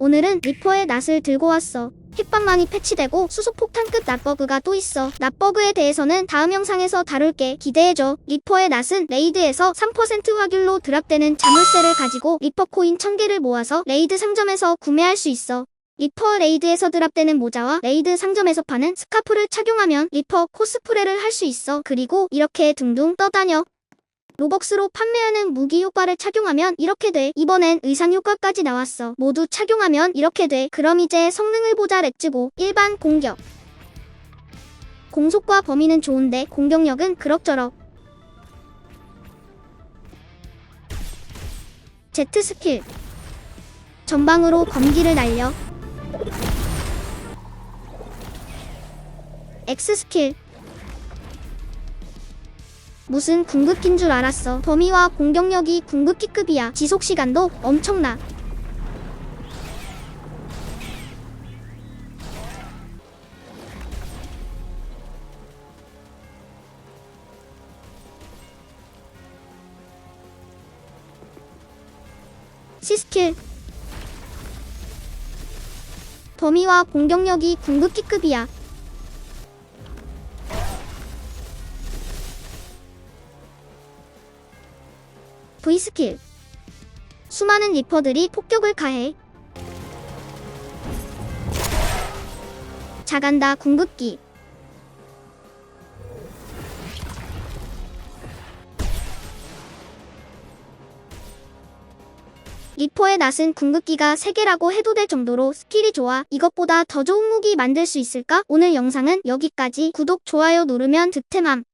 오늘은 리퍼의 낫을 들고 왔어. hit방망이 패치되고 수소폭탄급 낫버그가 또 있어. 낫버그에 대해서는 다음 영상에서 다룰게. 기대해줘. 리퍼의 낫은 레이드에서 3% 확률로 드랍되는 자물쇠를 가지고 리퍼 코인 1000개를 모아서 레이드 상점에서 구매할 수 있어. 리퍼 레이드에서 드랍되는 모자와 레이드 상점에서 파는 스카프를 착용하면 리퍼 코스프레를 할 수 있어. 그리고 이렇게 둥둥 떠다녀. 로벅스로 판매하는 무기 효과를 착용하면 이렇게 돼. 이번엔 의상 효과까지 나왔어. 모두 착용하면 이렇게 돼. 그럼 이제 성능을 보자 렛츠고. 일반 공격. 공속과 범위는 좋은데 공격력은 그럭저럭. 제트 스킬. 전방으로 검기를 날려. X 스킬. 무슨 궁극기인 줄 알았어. 범위와 공격력이 궁극기급이야. 지속 시간도 엄청나. C스킬 범위와 공격력이 궁극기급이야. V스킬 수많은 리퍼들이 폭격을 가해. 자간다 궁극기 리퍼의 낫은 궁극기가 3개라고 해도 될 정도로 스킬이 좋아. 이것보다 더 좋은 무기 만들 수 있을까? 오늘 영상은 여기까지. 구독, 좋아요 누르면 득템함.